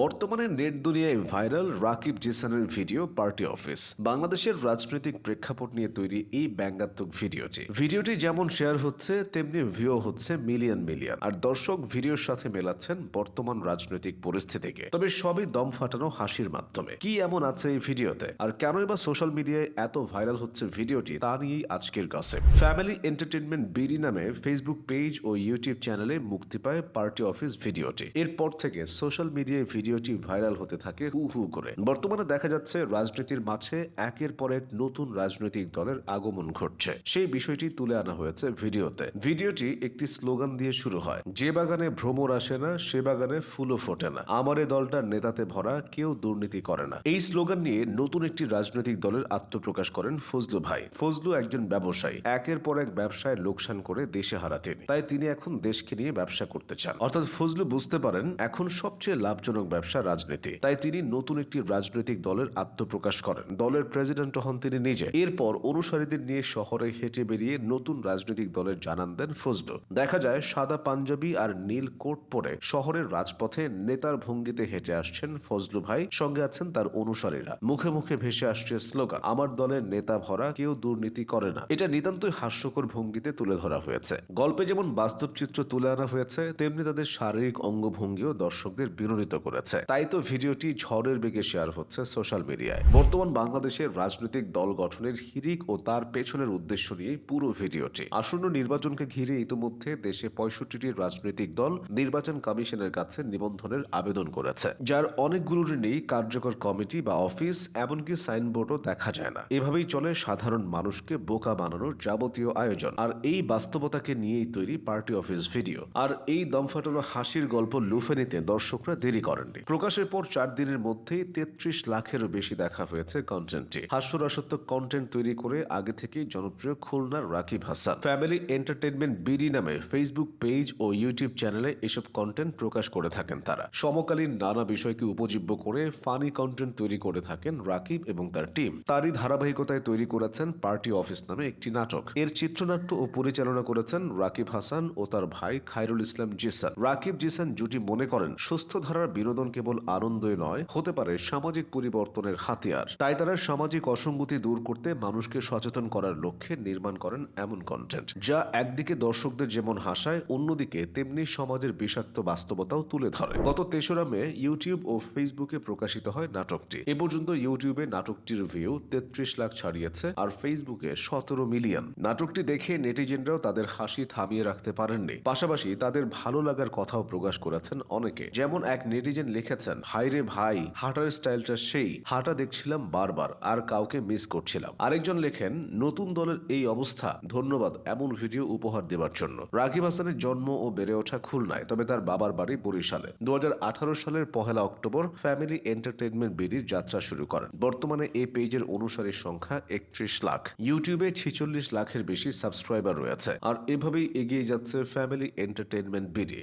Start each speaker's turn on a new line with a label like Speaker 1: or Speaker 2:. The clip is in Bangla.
Speaker 1: বর্তমানে নেট দুনিয়ায় ভাইরাল রাকিব জিসানের ভিডিও পার্টি অফিস। বাংলাদেশের রাজনৈতিক প্রেক্ষাপট নিয়ে তৈরি এই ব্যঙ্গাত্মক ভিডিওটি। ভিডিওটি যেমন শেয়ার হচ্ছে, তেমনি ভিউ হচ্ছে মিলিয়ন মিলিয়ন। আর দর্শক ভিডিওর সাথে মেলাচ্ছেন বর্তমান রাজনৈতিক পরিস্থিতিকে। তবে সবই দম ফাটানো হাসির মাধ্যমে। কি এমন আছে এই ভিডিওতে? আর কেনই বা সোশ্যাল মিডিয়ায় এত ভাইরাল হচ্ছে ভিডিওটি, তা নিয়েই আজকের গসিপ ফ্যামিলি এন্টারটেনমেন্ট বিডি নামে ফেসবুক পেজ ও ইউটিউব চ্যানেলে মুক্তি পায় পার্টি অফিস ভিডিওটি। এরপর থেকে সোশ্যাল মিডিয়ায় ভিডিওটি ভাইরাল হতে থাকে হু হু করে। বর্তমানে দেখা যাচ্ছে রাজনীতির মাঝে একের পর এক নতুন রাজনৈতিক দলের আগমন ঘটছে। সেই বিষয়টি তুলে আনা হয়েছে ভিডিওতে। ভিডিওটি একটি স্লোগান দিয়ে শুরু হয়, যে বাগানে ভ্রমর আসে না, সে বাগানে ফুলও ফোটে না। আমার এ দলটার নেতাতে ভরা কেউ দুর্নীতি করে না। এই স্লোগান নিয়ে নতুন একটি রাজনৈতিক দলের আত্মপ্রকাশ করেন ফজলু ভাই। ফজলু একজন ব্যবসায়ী। একের পর এক ব্যবসায় লোকসান করে দেশে হারা তিনি। তাই তিনি এখন দেশকে নিয়ে ব্যবসা করতে চান। অর্থাৎ ফজলু বুঝতে পারেন, এখন সবচেয়ে লাভজনক ব্যবসা, রাজনীতি। তাই তিনি নতুন একটি রাজনৈতিক দলের আত্মপ্রকাশ করেন। দলের প্রেসিডেন্ট হন তিনি নিজে। এরপর অনুসারীদের নিয়ে শহরে হেঁটে বেরিয়ে নতুন রাজনৈতিক দলের জানান দেন ফজলু দেখা যায়, সাদা পাঞ্জাবি আর নীল কোট পরে শহরের রাজপথে নেতার ভঙ্গিতে হেঁটে আসছেন ফজলু ভাই। সঙ্গে আছেন তার অনুসারীরা। মুখে মুখে ভেসে আসছে স্লোগান, আমার দলের নেতা ভরা, কেউ দুর্নীতি করে না। এটা নিতান্তই হাস্যকর ভঙ্গিতে তুলে ধরা হয়েছে। গল্পে যেমন বাস্তব চিত্র তুলে আনা হয়েছে, তেমনি তাদের শারীরিক অঙ্গভঙ্গিও দর্শকদের বিনোদিত করেছে। তাই তো ভিডিওটি ঝড়ের বেগে শেয়ার হচ্ছে সোশ্যাল মিডিয়ায় বর্তমান বাংলাদেশের রাজনৈতিক দল গঠনের হিরিক ও তার পেছনের উদ্দেশ্য নিয়ে পুরো ভিডিওটি। আসন্ন নির্বাচনকে ঘিরে ইতিমধ্যে দেশে পঁয়ষট্টিটি রাজনৈতিক দল নির্বাচন কমিশনের কাছে নিবন্ধনের আবেদন করেছে। যার অনেকগুলোর নেই, কার্যকর কমিটি বা অফিস, এমনকি সাইনবোর্ডও দেখা যায় না। এভাবেই চলে সাধারণ মানুষকে বোকা বানানোর যাবতীয় আয়োজন। আর এই বাস্তবতাকে নিয়েই তৈরি পার্টি অফিস ভিডিও। আর এই দমফাটানো হাসির গল্প লুফে নিতে দর্শকরা দেরি করেননি প্রকাশের পর চার দিনের মধ্যেই তেত্রিশ লাখেরও বেশি দেখা হয়েছে কন্টেন্টটি হাস্যরসাত্মক কন্টেন্ট তৈরি করে আগে থেকেই জনপ্রিয় খুলনার Rakib Hasan. Family entertainment BD নামে ফেসবুক পেজ ও ইউটিউব চ্যানেলে এসব কন্টেন্ট প্রকাশ করে থাকেন তারা। সমকালীন নানা বিষয়কে উপজীব্য করে ফানি কন্টেন্ট তৈরি করে থাকেন রাকিব এবং তার টিম তারই ধারাবাহিকতায় তৈরি করেছেন পার্টি অফিস নামে একটি নাটক। এর চিত্রনাট্য ও পরিচালনা করেছেন রাকিব হাসান ও তার ভাই খায়রুল ইসলাম জিসান। রাকিব জিসান জুটি মনে করেন, সুস্থ ধারার বিনোদন কেবল আনন্দই নয়, হতে পারে সামাজিক পরিবর্তনের হাতিয়ার। তাই তারা সামাজিক অসঙ্গতি দূর করতে মানুষকে সচেতন করার লক্ষ্যে নির্মাণ করেন এমন কন্টেন্ট যা একদিকে দর্শকদের যেমন হাসায়, অন্যদিকে তেমনি সমাজের বিষাক্ত বাস্তবতাও তুলে ধরে। গত তেসরা মে ইউটিউব ও ফেসবুকে প্রকাশিত হয় নাটকটি। এ পর্যন্ত ইউটিউবে নাটকটির ভিউ তেত্রিশ লাখ ছাড়িয়েছে আর ফেসবুকে সতেরো মিলিয়ন নাটকটি দেখে নেটিজেনরাও তাদের হাসি থামিয়ে রাখতে পারেননি। পাশাপাশি তাদের ভালো লাগার কথাও প্রকাশ করেছেন অনেকে। যেমন এক নেটিজেন লিখেছেন হাইরে ভাই, হাঁটার স্টাইলটা সেই, হাঁটা দেখছিলাম বারবার, আর কাউকে মিস করছিলাম। আরেকজন লেখেন, নতুন দলের এই অবস্থা, ধন্যবাদ এমন ভিডিও উপহার দেওয়ার জন্য। রাকিব হাসানের জন্ম ও বেড়ে ওঠা খুলনায়, তবে তার বাবার বাড়ি বরিশালে। দু সালের পহেলা অক্টোবর, ফ্যামিলি এন্টারটেনমেন্ট বিডির যাত্রা শুরু করেন। বর্তমানে এই পেজের অনুসারীর সংখ্যা একত্রিশ লাখ। ইউটিউবে ছিচল্লিশ লাখের বেশি সাবস্ক্রাইবার রয়েছে। আর এভাবেই এগিয়ে যাচ্ছে ফ্যামিলি এন্টারটেনমেন্ট বিডি।